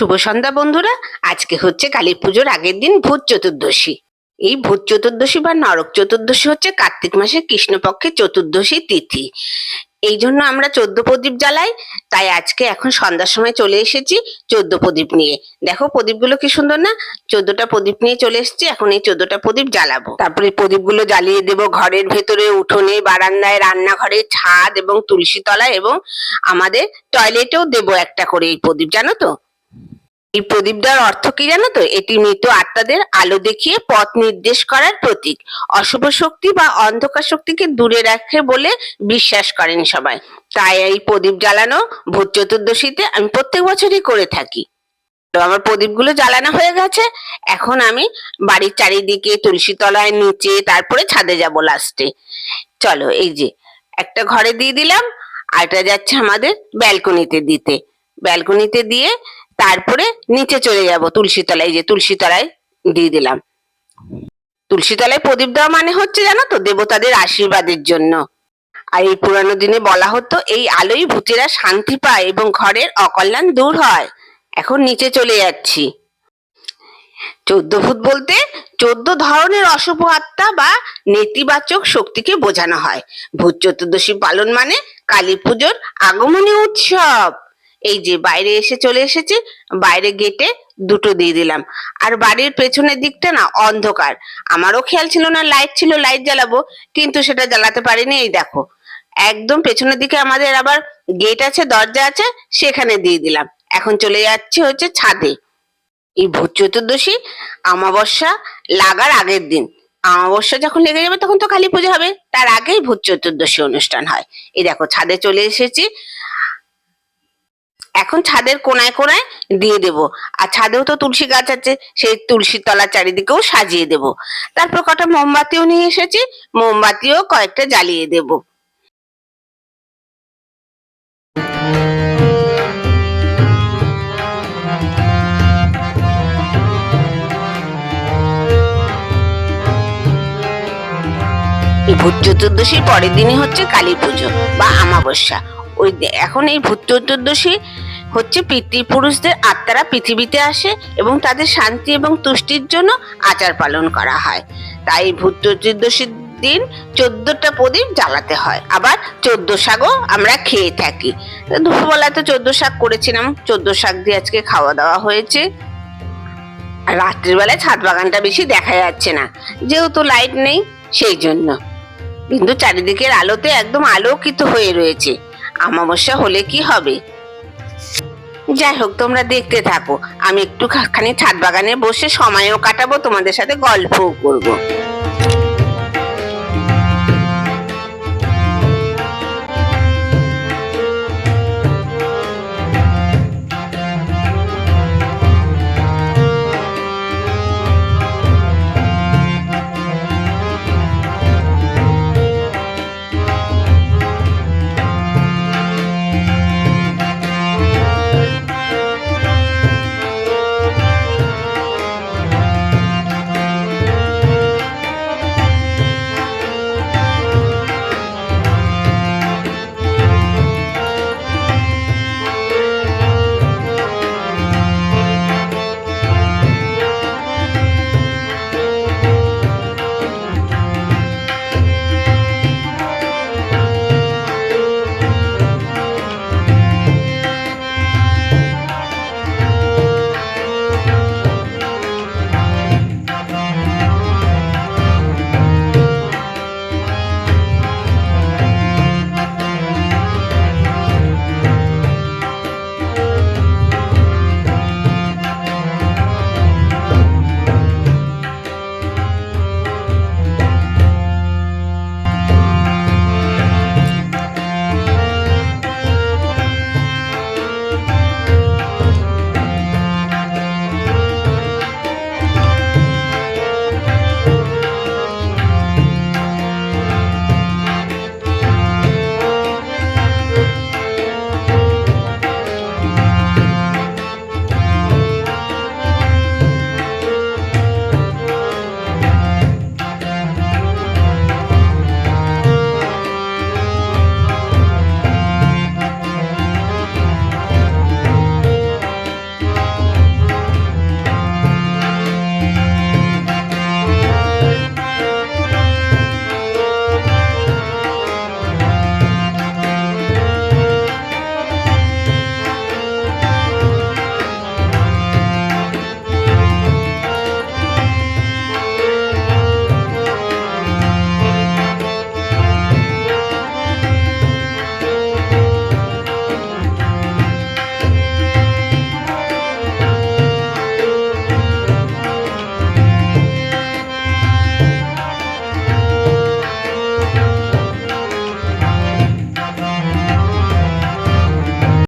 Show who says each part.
Speaker 1: শুভ সন্ধ্যা বন্ধুরা। আজকে হচ্ছে কালী পুজোর আগের দিন ভূত চতুর্দশী। এই ভূত চতুর্দশী বা নরক চতুর্দশী হচ্ছে কার্তিক মাসের কৃষ্ণপক্ষের চতুর্দশী তিথি। এই জন্য আমরা চোদ্দ প্রদীপ জ্বালাই, তাই আজকে এখন সন্ধ্যার সময় চলে এসেছি চোদ্দ প্রদীপ নিয়ে। দেখো প্রদীপগুলো কি সুন্দর না? চোদ্দটা প্রদীপ নিয়ে চলে এসেছি, এখন এই চোদ্দটা প্রদীপ জ্বালাবো। তারপরে প্রদীপগুলো জ্বালিয়ে দেবো ঘরের ভেতরে, উঠোনে, বারান্দায়, রান্নাঘরে, ছাদ এবং তুলসী তলায় এবং আমাদের টয়লেটেও দেবো একটা করে এই প্রদীপ, জানো তো? এই প্রদীপটার অর্থ কি জানো তো? এটি মৃত আত্মাদের আলো দেখিয়ে পথ নির্দেশ করার প্রতীক। অশুভ শক্তি বা অন্ধকার শক্তিকে দূরে রাখে বলে বিশ্বাস করেন সবাই। তাই এই প্রদীপ জ্বালানো ভূত চতুর্দশীতে আমি প্রত্যেক বছরই করে থাকি। তো আমার প্রদীপগুলো জ্বালানো হয়ে গেছে। এখন আমি বাড়ির চারিদিকে তুলসী তলায় নিচে তারপরে ছাদে যাব লাস্টে চলো, এই যে একটা ঘরে দিয়ে দিলাম, আর এটা যাচ্ছে আমাদের ব্যালকনিতে দিতে। ব্যালকনিতে দিয়ে তারপরে নিচে চলে যাব তুলসী তলায় যে তুলসী তলায় দিয়ে দিলাম। তুলসী তলায় প্রদীপ দেওয়া মানে হচ্ছে জানো তো, দেবতাদের আশীর্বাদের জন্য। আর এই পুরানো দিনে বলা হতো, এই আলোই ভূতেরা শান্তি পায় এবং ঘরের অকল্যাণ দূর হয়। এখন নিচে চলে যাচ্ছি। চোদ্দ ভূত বলতে চোদ্দ ধরনের অশুভ আত্মা বা নেতিবাচক শক্তিকে বোঝানো হয়। ভূত চতুর্দশী পালন মানে কালী পুজোর আগমনী উৎসব। এই যে বাইরে এসে চলে এসেছি, বাইরে গেটে দুটো দিয়ে দিলাম। আর বাড়ির পেছনের দিকটা না অন্ধকার। আমারও খেয়াল ছিল না লাইট ছিল লাইট জ্বালাবো, কিন্তু সেটা জ্বালাতে পারিনি, এই দেখো। একদম পেছনের দিকে আমাদের আবার গেট আছে, দরজা আছে, সেখানে দিয়ে দিলাম। এখন চলে যাচ্ছে হচ্ছে ছাদে। এই ভূত চতুর্দশী, অমাবস্যা লাগার আগের দিন। অমাবস্যা যখন লেগে যাবে, তখন তো কালী পুজো হবে। তার আগেই ভূত চতুর্দশী অনুষ্ঠান হয়। এই দেখো, ছাদে চলে এসেছি। এখন ছাদের কোনায় কোনায় দিয়ে দেব। আর ছাদেও তো তুলসী গাছ আছে, সেই তুলসী তলা চারিদিকেও সাজিয়ে দেব। তারপর কটা মোমবাতিও নিয়ে এসেছি, মোমবাতিও কয়েকটা জ্বালিয়ে দেব। ভূত চতুর্দশীর পরের দিনই হচ্ছে কালী পুজো বা আমাবস্যা। ওই এখন এই ভূত চতুর্দশী হচ্ছে পিতৃপুরুষদের আত্মারা পৃথিবীতে আসে এবং তাদের শান্তি এবং তুষ্টির জন্য আচার পালন করা হয়। তাই ভূত চতুর্দশীর দিন চোদ্দটা প্রদীপ জ্বালাতে হয়। আবার চোদ্দ শাকও আমরা খেয়ে থাকি। দুপুরবেলায় তো চোদ্দ শাক করেছিলাম। চোদ্দ শাক দিয়ে আজকে খাওয়া দাওয়া হয়েছে। রাত্রিবেলায় ছাদ বাগানটা বেশি দেখা যাচ্ছে না। যেহেতু লাইট নেই, সেই জন্য। কিন্তু চারিদিকের আলোতে একদম আলোকিত হয়ে রয়েছে। আমাবস্যা হলে কি হবে? যাই হোক, তোমরা দেখতে থাকো। আমি একটু খানি ছাদ বাগানে বসে সময়ও কাটাবো, তোমাদের সাথে গল্পও করব।